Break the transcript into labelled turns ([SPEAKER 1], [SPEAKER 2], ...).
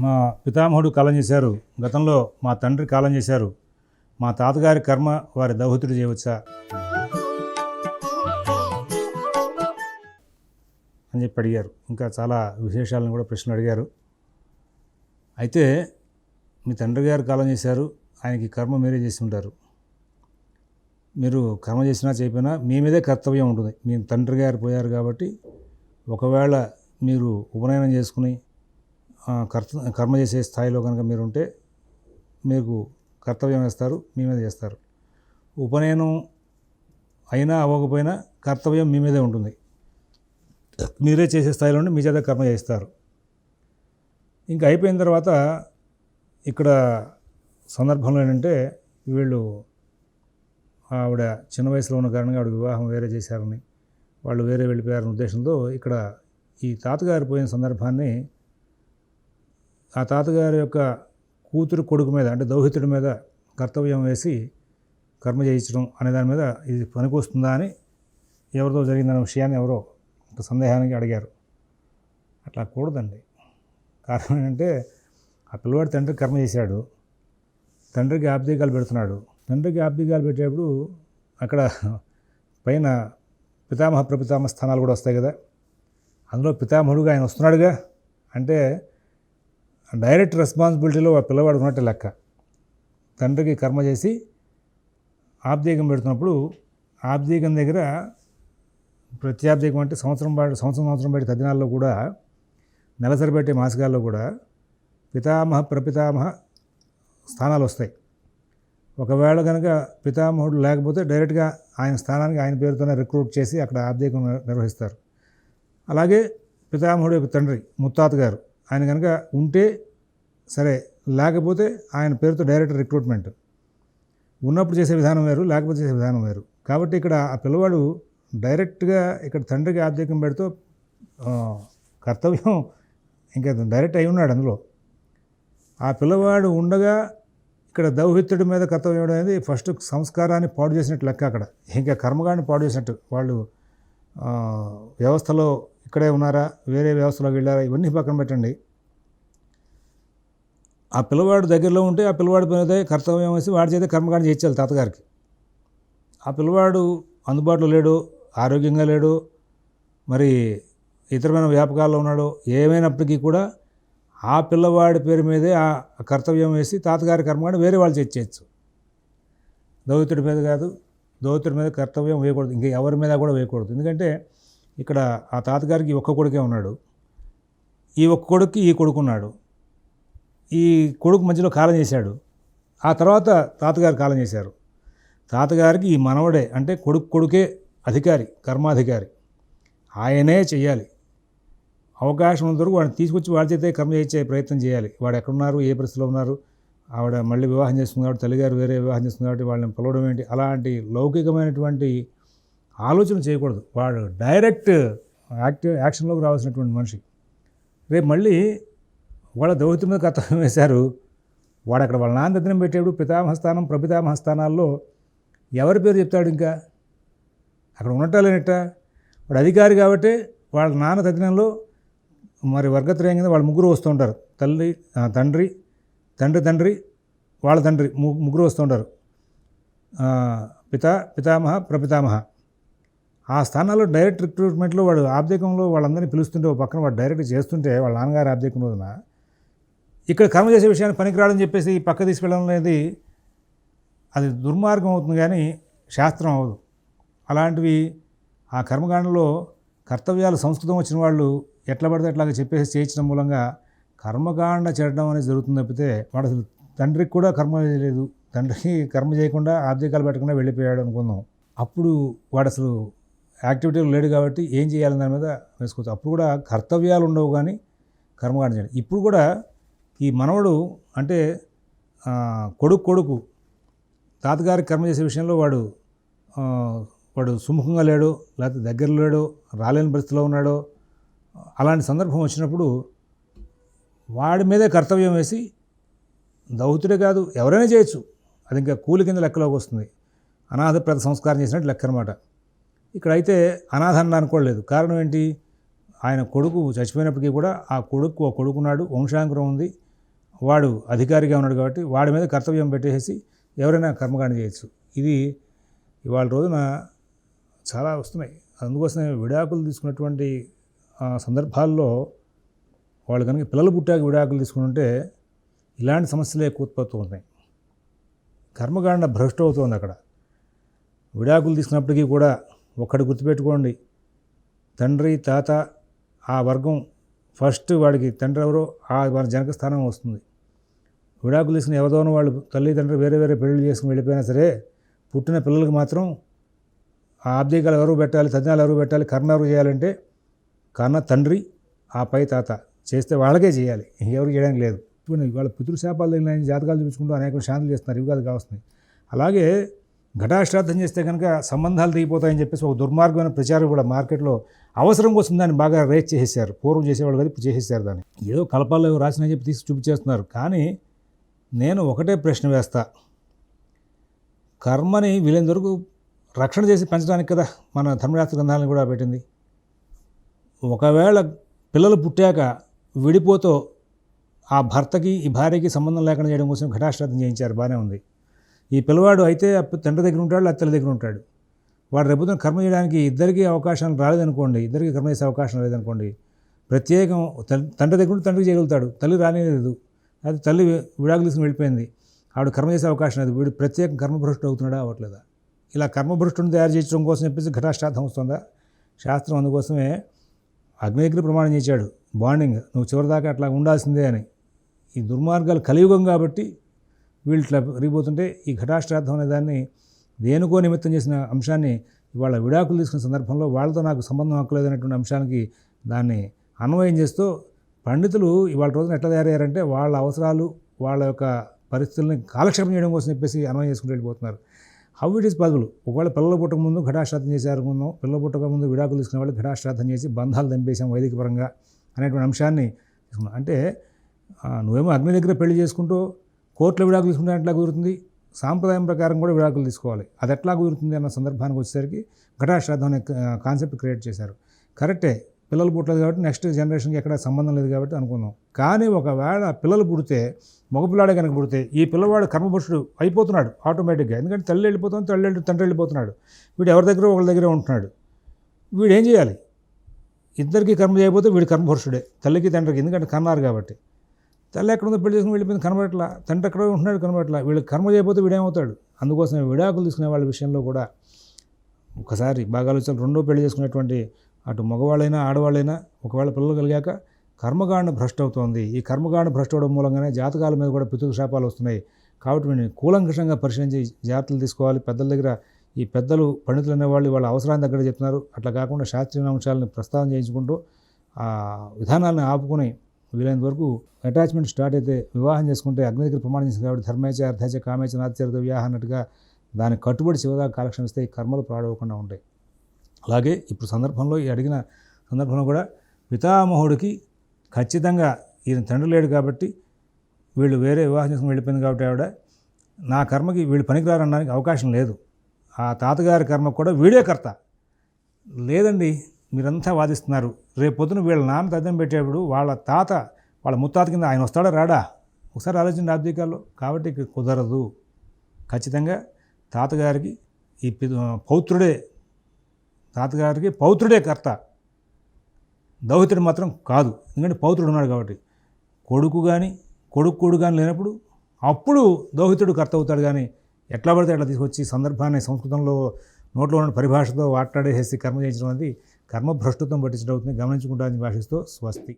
[SPEAKER 1] మా పితామహుడు కాలం చేశారు. గతంలో మా తండ్రి కాలం చేశారు. మా తాతగారి కర్మ వారి దౌహితుడు చేయవచ్చా? అని చెప్పి అడిగారు. ఇంకా చాలా విశేషాలను కూడా ప్రశ్నలు అడిగారు. అయితే మీ తండ్రి గారు కాలం చేశారు. ఆయనకి కర్మ మీరే చేసి ఉంటారు. మీరు కర్మ చేసినా చెప్పినా మీ మీదే కర్తవ్యం ఉంటుంది. మీ తండ్రి గారు పోయారు కాబట్టి ఒకవేళ మీరు ఉపనయనం చేసుకుని కర్త కర్మ చేసే స్థాయిలో కనుక మీరు ఉంటే మీకు కర్తవ్యం వేస్తారు మీ మీద చేస్తారు. ఉపనయనం అయినా అవ్వకపోయినా కర్తవ్యం మీ మీదే ఉంటుంది. మీరే చేసే స్థాయిలో ఉండి మీ చేత కర్మ చేస్తారు ఇంకా అయిపోయిన తర్వాత ఇక్కడ సందర్భంలో ఏంటంటే వీళ్ళు ఆవిడ చిన్న వయసులో ఉన్న కారణంగా ఆవిడ వివాహం వేరే చేశారని వాళ్ళు వేరే వెళ్ళిపోయారనే ఉద్దేశంతో ఇక్కడ ఈ తాతగారు పోయిన సందర్భాన్ని ఆ తాతగారి యొక్క కూతురు కొడుకు మీద అంటే దౌహితుడి మీద కర్తవ్యం వేసి కర్మ చేయించడం అనే దాని మీద ఇది పనికొస్తుందా అని ఎవరితో జరిగిందనే విషయాన్ని ఎవరో ఒక సందేహానికి అడిగారు. అట్లా కూడదండి. కారణం ఏంటంటే ఆ పిల్లవాడు తండ్రి కర్మ చేశాడు. తండ్రికి ఆబ్దీకాలు పెడుతున్నాడు. తండ్రికి ఆబ్దీకాలు పెట్టేప్పుడు అక్కడ పైన పితామహ ప్రపితామహ స్థానాలు కూడా వస్తాయి కదా. అందులో పితామహుడుగా ఆయన వస్తున్నాడుగా. అంటే డైరెక్ట్ రెస్పాన్సిబిలిటీలో ఆ పిల్లవాడు ఉన్నట్టు లెక్క. తండ్రికి కర్మ చేసి ఆబ్దీకం పెడుతున్నప్పుడు ఆబ్దీకం దగ్గర ప్రత్యాబ్దీకం అంటే సంవత్సరం పాటు సంవత్సరం సంవత్సరం బట్టి తదినాల్లో కూడా నెలసరి పెట్టే మాసికాల్లో కూడా పితామహ ప్రపితామహ స్థానాలు వస్తాయి ఒకవేళ కనుక పితామహుడు లేకపోతే డైరెక్ట్గా ఆయన స్థానానికి ఆయన పేరుతోనే రిక్రూట్ చేసి అక్కడ ఆబ్దీకం నిర్వహిస్తారు. అలాగే పితామహుడు యొక్క తండ్రి ముత్తాత గారు ఆయన కనుక ఉంటే సరే లేకపోతే ఆయన పేరుతో డైరెక్ట్ రిక్రూట్మెంట్. ఉన్నప్పుడు చేసే విధానం వేరు లేకపోతే చేసే విధానం వేరు. కాబట్టి ఇక్కడ ఆ పిల్లవాడు డైరెక్ట్గా ఇక్కడ తండ్రికి ఆబ్జెక్యం పెడుతూ కర్తవ్యం ఇంకా డైరెక్ట్ అయి ఉన్నాడు అందులో. ఆ పిల్లవాడు ఉండగా ఇక్కడ దౌహిత్యుడి మీద కర్తవ్యం ఇవ్వడం అనేది ఫస్ట్ సంస్కారాన్ని పాడు చేసినట్టు లెక్క అక్కడ. ఇంకా కర్మగాన్ని పాడు చేసినట్టు. వాళ్ళు వ్యవస్థలో ఇక్కడే ఉన్నారా వేరే వ్యవస్థలోకి వెళ్ళారా ఇవన్నీ పక్కన పెట్టండి. ఆ పిల్లవాడు దగ్గరలో ఉంటే ఆ పిల్లవాడి పనిదే కర్తవ్యం వేసి వాడి చేతే కర్మకాండ చేయించాలి తాతగారికి. ఆ పిల్లవాడు అందుబాటులో లేడు ఆరోగ్యంగా లేడు మరి ఇతరమైన వ్యాపకాల్లో ఉన్నాడు ఏమైనప్పటికీ కూడా ఆ పిల్లవాడి పేరు మీదే ఆ కర్తవ్యం వేసి తాతగారి కర్మకాండ వేరే వాళ్ళు చేయించవచ్చు దౌత్యుడి మీద కాదు దౌత్యుడి మీద కర్తవ్యం వేయకూడదు ఇంకా ఎవరి మీద కూడా వేయకూడదు. ఎందుకంటే ఇక్కడ ఆ తాతగారికి ఒక్క కొడుకే ఉన్నాడు. ఈ ఒక్క కొడుక్కి ఈ కొడుకు ఉన్నాడు ఈ కొడుకు మధ్యలో కాలం చేశాడు. ఆ తర్వాత తాతగారు కాలం చేశారు. తాతగారికి ఈ మనవడే అంటే కొడుకు కొడుకే అధికారి కర్మాధికారి. ఆయనే చేయాలి అవకాశం ఉన్న వరకు వాడిని తీసుకొచ్చి వాడి చేతే కర్మ చేయించే ప్రయత్నం చేయాలి. వాడు ఎక్కడున్నారు ఏ పరిస్థితిలో ఉన్నారు? ఆవిడ మళ్ళీ వివాహం చేస్తుంది కాబట్టి తల్లిగారు వేరే వివాహం చేస్తుంది కాబట్టి వాళ్ళని పిలవడం ఏంటి? అలాంటి లౌకికమైనటువంటి ఆలోచన చేయకూడదు. వాడు డైరెక్ట్ యాక్టివ్ యాక్షన్లోకి రావాల్సినటువంటి మనిషి. రేపు మళ్ళీ వాళ్ళ దౌత్యం మీద కర్తవ్యం వేశారు. వాడు అక్కడ వాళ్ళ నాన్న దగ్గర పెట్టేప్పుడు పితామహ స్థానం ప్రపితామహ స్థానాల్లో ఎవరి పేరు చెప్తాడు ఇంకా? అక్కడ ఉన్నట్ట లేనట్ట వాడు అధికారి కాబట్టి వాళ్ళ నాన్న తదినంలో మరి వర్గత్రయం కింద వాళ్ళు ముగ్గురు వస్తూ ఉంటారు. తల్లి తండ్రి తండ్రి తండ్రి వాళ్ళ తండ్రి ముగ్గురు వస్తూ ఉంటారు. పిత పితామహ ప్రపితామహ. ఆ స్థానాల్లో డైరెక్ట్ రిక్రూట్మెంట్లో వాడు ఆబ్జెక్కంలో వాళ్ళందరినీ పిలుస్తుంటే ఒక పక్కన వాడు డైరెక్ట్ చేస్తుంటే వాళ్ళ నాన్నగారు ఆబ్జెక్ట్ రోజున ఇక్కడ కర్మ చేసే విషయాన్ని పనికిరాడని చెప్పేసి పక్క తీసుకెళ్ళడం అనేది అది దుర్మార్గం అవుతుంది కానీ శాస్త్రం అవ్వదు. అలాంటివి ఆ కర్మకాండలో కర్తవ్యాలు సంస్కృతం వచ్చిన వాళ్ళు ఎట్లా పడితే అట్లాగా చెప్పేసి చేయించడం మూలంగా కర్మకాండ చేరడం అనేది జరుగుతుంది తప్పితే వాడు అసలు తండ్రికి కూడా కర్మ చేయలేదు తండ్రికి కర్మ చేయకుండా ఆబ్జెక్టాలు పెట్టకుండా వెళ్ళిపోయాడు అనుకుందాం. అప్పుడు వాడు అసలు యాక్టివిటీలు లేడు కాబట్టి ఏం చేయాలని దాని మీద వేసుకోవచ్చు. అప్పుడు కూడా కర్తవ్యాలు ఉండవు కానీ కర్మకాండ చేయడం. ఇప్పుడు కూడా ఈ మనవడు అంటే కొడుకు కొడుకు తాతగారి కర్మ చేసే విషయంలో వాడు వాడు సుముఖంగా లేడు లేకపోతే దగ్గర లేడు రాలేని పరిస్థితిలో ఉన్నాడు. అలాంటి సందర్భం వచ్చినప్పుడు వాడి మీదే కర్తవ్యం వేసి దౌతుడే కాదు ఎవరైనా చేయొచ్చు. అది ఇంకా కూలి కింద లెక్కలోకి వస్తుంది. అనాథ ప్రత సంస్కారం చేసినట్టు లెక్క అనమాట ఇక్కడైతే అనాథ అని అనుకోలేదు. కారణం ఏంటి? ఆయన కొడుకు చచ్చిపోయినప్పటికీ కూడా ఆ కొడుకు ఒక కొడుకున్నాడు వంశాంకురం ఉంది. వాడు అధికారిగా ఉన్నాడు కాబట్టి వాడి మీద కర్తవ్యం పెట్టేసి ఎవరైనా కర్మకాండ చేయొచ్చు. ఇది ఇవాళ రోజున చాలా వస్తున్నాయి. అందుకోసమే విడాకులు తీసుకున్నటువంటి ఆ, సందర్భాల్లో వాళ్ళు కనుక పిల్లలు పుట్టాక విడాకులు తీసుకుంటే ఇలాంటి సమస్యలే ఎక్కువ ఉత్పత్తి అవుతున్నాయి కర్మకాండ భ్రష్టు అవుతుంది అక్కడ. విడాకులు తీసుకున్నప్పటికీ కూడా ఒక్కడు గుర్తుపెట్టుకోండి. తండ్రి తాత ఆ వర్గం ఫస్ట్ వాడికి తండ్రి ఎవరో ఆ వారి జనక స్థానం వస్తుంది. విడాకులు తీసుకుని ఎవరితోనో వాళ్ళు తల్లిదండ్రులు వేరే వేరే పెళ్ళి చేసుకుని వెళ్ళిపోయినా సరే పుట్టిన పిల్లలకు మాత్రం ఆ ఆబ్దికాలు ఎవరు పెట్టాలి తదినాలు ఎవరు పెట్టాలి కర్ణ ఎవరు చేయాలంటే కన్న తండ్రి ఆ పై తాత. చేస్తే వాళ్ళకే చేయాలి. ఎవరు చేయడానికి లేదు. ఇప్పుడు వాళ్ళ పితృశాపాలు తగిలిన జాతకాలు చూపించుకుంటూ అనేక శాంతులు చేస్తున్నారు. ఇవి కాదు కావస్తున్నాయి. అలాగే ఘటాశ్రాద్ధం చేస్తే కనుక సంబంధాలు తెగిపోతాయని చెప్పేసి ఒక దుర్మార్గమైన ప్రచారం కూడా మార్కెట్లో అవసరం కోసం దాన్ని బాగా రేట్ చేసేసారు పూర్వం చేసేవాళ్ళు కదా ఇప్పుడు చేసేసారు దాన్ని. ఏదో కలపాల్లో రాసినా రాసిన చెప్పి తీసి చూపించేస్తున్నారు. కానీ నేను ఒకటే ప్రశ్న వేస్తా. కర్మని వీలైనంత వరకు రక్షణ చేసి పెంచడానికి కదా మన ధర్మశాస్త్ర గ్రంథాలను కూడా పెట్టింది. ఒకవేళ పిల్లలు పుట్టాక విడిపోతో ఆ భర్తకి ఈ భార్యకి సంబంధం లేకుండా చేయడం కోసం ఘటాశ్రాద్ధం చేయించారు. బాగానే ఉంది. ఈ పిల్లవాడు అయితే తండ్రి దగ్గర ఉంటాడు అత్తల దగ్గర ఉంటాడు. వాడు రేపొద్దున కర్మ చేయడానికి ఇద్దరికి అవకాశం రాలేదనుకోండి ఇద్దరికి కర్మ చేసే అవకాశం లేదనుకోండి ప్రత్యేకం తండ్రి దగ్గర ఉంటే తండ్రికి చేయగలుగుతాడు. తల్లి రానేలేదు. అది తల్లి విడాకులు తీసుకుని వెళ్ళిపోయింది. ఆవిడ కర్మ చేసే అవకాశం లేదు. వీడు ప్రత్యేక కర్మభ్రష్టు అవుతున్నాడా అవ్వట్లేదా? ఇలా కర్మభ్రష్టుని తయారు చేయడం కోసం చెప్పేసి ఘటాశ్రాద్ధం వస్తుందా శాస్త్రం అందుకోసమే అగ్నిగ్ర ప్రమాణం చేశాడు. బాండింగ్. నువ్వు చివరిదాకా అట్లా ఉండాల్సిందే అని. ఈ దుర్మార్గాలు కలియుగం కాబట్టి వీళ్ళు ఇట్లా పెరిగిపోతుంటే ఈ ఘటాశ్రాద్ధం అనే దాన్ని దేనికో నిమిత్తం చేసిన అంశాన్ని ఇవాళ విడాకులు తీసుకున్న సందర్భంలో వాళ్ళతో నాకు సంబంధం హక్కులేదనేటువంటి అంశానికి దాన్ని అన్వయం చేస్తూ పండితులు ఇవాళ రోజున ఎట్లా తయారయ్యారంటే వాళ్ళ అవసరాలు వాళ్ళ యొక్క పరిస్థితుల్ని కాలక్షేపం చేయడం కోసం చెప్పేసి అన్వయం చేసుకుంటూ వెళ్ళిపోతున్నారు. హౌ ఇట్ ఈస్ పాసిబుల్ ఒకవేళ పిల్లలు పుట్టక ముందు ఘటాశ్రాద్ధం చేశారు ముందు పిల్లలు పుట్టక ముందు విడాకులు తీసుకునే వాళ్ళు ఘటాశ్రాద్ధం చేసి బంధాలు దంపేశాం వైదిక పరంగా అనేటువంటి అంశాన్ని తీసుకున్నాం అంటే నువ్వేమో అగ్ని దగ్గర పెళ్ళి చేసుకుంటూ కోర్టులో విడాకులు తీసుకుంటే ఎట్లా కుదురుతుంది? సాంప్రదాయం ప్రకారం కూడా విడాకులు తీసుకోవాలి. అది ఎట్లా కుదురుతుంది అన్న సందర్భానికి వచ్చేసరికి ఘటాశ్రాద్ధం అనే కాన్సెప్ట్ క్రియేట్ చేశారు. కరెక్టే పిల్లలు పుట్టలేదు కాబట్టి నెక్స్ట్ జనరేషన్కి ఎక్కడ సంబంధం లేదు కాబట్టి అనుకుందాం. కానీ ఒకవేళ పిల్లలు పుడితే మగపిల్లాడే కనుక పుడితే ఈ పిల్లవాడు కర్మపురుషుడు అయిపోతున్నాడు ఆటోమేటిక్గా ఎందుకంటే తల్లి వెళ్ళిపోతుంది తల్లి వెళ్ళి తండ్రి వెళ్ళిపోతున్నాడు. వీడు ఎవరి దగ్గర ఒకరి దగ్గర ఉంటున్నాడు. వీడు ఏం చేయాలి? ఇద్దరికి కర్మ చేయకపోతే వీడు కర్మపురుషుడే తల్లికి తండ్రికి. ఎందుకంటే కన్నారు కాబట్టి. తల్లి ఎక్కడుందో పెళ్ళి చేసుకుని వెళ్ళిపోయింది కనబడట్లా. తండ్రి ఎక్కడో ఉంటున్నాడు కనబడట్లా. వీళ్ళు కర్మ చేయకపోతే వీడేమవుతాడు అందుకోసం విడాకులు తీసుకునే వాళ్ళ విషయంలో కూడా ఒకసారి బాగా ఆలోచన రెండో పెళ్ళి చేసుకునేటువంటి అటు మగవాళ్ళైనా ఆడవాళ్ళైనా ఒకవేళ పిల్లలు కలిగాక కర్మగాండ భ్రష్టు అవుతోంది. ఈ కర్మగాండ భ్రష్టు అవడం మూలంగానే జాతకాల మీద కూడా పితృ శాపాలు వస్తున్నాయి. కాబట్టి వీటిని కూలంకషంగా పరిశీలించి జాగ్రత్తలు తీసుకోవాలి. పెద్దల దగ్గర ఈ పెద్దలు పండితులు అనేవాళ్ళు వాళ్ళ అవసరాన్ని దగ్గర చెప్తున్నారు. అట్లా కాకుండా శాస్త్రీయ అంశాలను ప్రస్తావన చేయించుకుంటూ ఆ విధానాలను ఆపుకొని వీలైనంత వరకు అటాచ్మెంట్ స్టార్ట్ అయితే వివాహం చేసుకుంటే అగ్ని దగ్గర ప్రమాణం చేసింది కాబట్టి ధర్మేచ అర్థేచ కామేచ నాత్యర్థ వివాహ అన్నట్టుగా దానికి కట్టుబడి చివరిగా కాలక్షేపం ఇస్తే ఈ కర్మలు పాడవకుండా ఉంటాయి. అలాగే ఇప్పుడు సందర్భంలో ఈ అడిగిన సందర్భంలో కూడా పితామహుడికి ఖచ్చితంగా ఈయన తండ్రి లేడు కాబట్టి వీళ్ళు వేరే వివాహం చేసుకుని వెళ్ళిపోయింది కాబట్టి ఆవిడ నా కర్మకి వీళ్ళు పనికిరారనడానికి అవకాశం లేదు. ఆ తాతగారి కర్మ కూడా వీడే కర్త. లేదండి మీరంతా వాదిస్తున్నారు. రేపొద్దున వీళ్ళ నాన్న తద్దం పెట్టేప్పుడు వాళ్ళ తాత వాళ్ళ ముత్తాత కింద ఆయన వస్తాడా రాడా? ఒకసారి ఆలోచించండి రాజకీయాల్లో. కాబట్టి కుదరదు. ఖచ్చితంగా తాతగారికి ఈ పి- పౌత్రుడే తాతగారికి పౌత్రుడే కర్త. దౌహితుడు మాత్రం కాదు. ఎందుకంటే పౌత్రుడు ఉన్నాడు కాబట్టి. కొడుకు కానీ కొడుకు కొడుకు కానీ లేనప్పుడు అప్పుడు దౌహితుడు కర్త అవుతాడు కానీ ఎట్లా పడితే అట్లా తీసుకొచ్చి సందర్భాన్ని సంస్కృతంలో నోట్లో ఉన్న పరిభాషతో మాట్లాడేసి కర్మ చేయించడం అనేది కర్మభ్రష్టుత్వం పట్టించడం అవుతుంది. గమనించుకుంటానని భాషిస్తూ స్వస్తి.